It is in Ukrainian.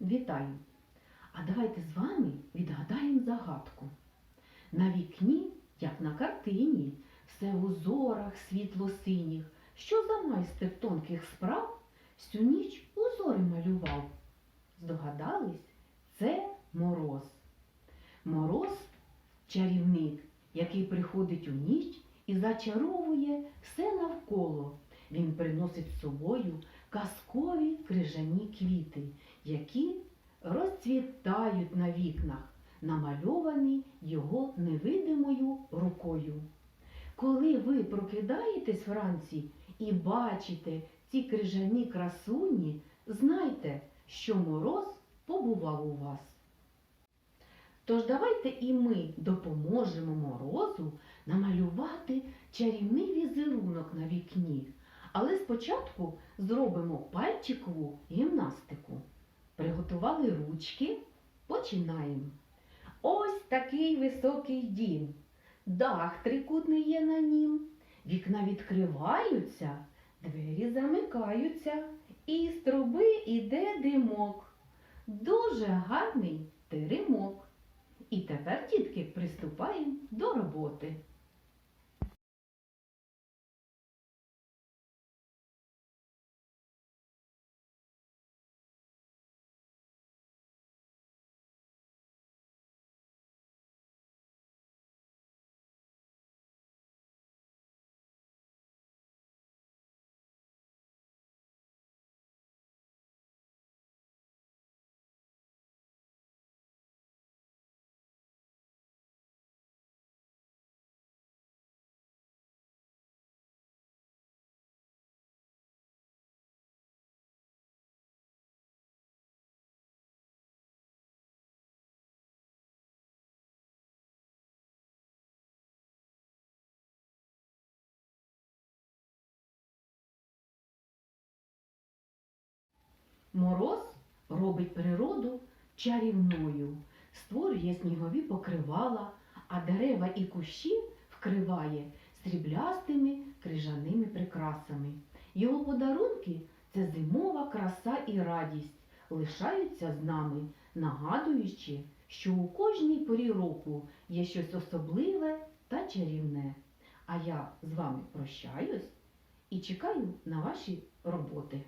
Вітаю! А давайте з вами відгадаємо загадку. На вікні, як на картині, все в узорах світло-синіх. Що за майстер тонких справ всю ніч узори малював? Здогадались? Це мороз. Мороз чарівник, який приходить у ніч і зачаровує все навколо. Він приносить з собою казкові крижані квіти, які розцвітають на вікнах, намальовані його невидимою рукою. Коли ви прокидаєтесь вранці і бачите ці крижані красуні, знайте, що мороз побував у вас. Тож давайте і ми допоможемо морозу намалювати чарівний візерунок на вікні. Спочатку зробимо пальчикову гімнастику. Приготували ручки. Починаємо. Ось такий високий дім. Дах трикутний є на нім. Вікна відкриваються, двері замикаються, і з труби іде димок. Дуже гарний теремок. І тепер, дітки, приступаємо до роботи. Мороз робить природу чарівною, створює снігові покривала, а дерева і кущі вкриває сріблястими крижаними прикрасами. Його подарунки це зимова краса і радість, лишаються з нами, нагадуючи, що у кожній порі року є щось особливе та чарівне. А я з вами прощаюсь і чекаю на ваші роботи.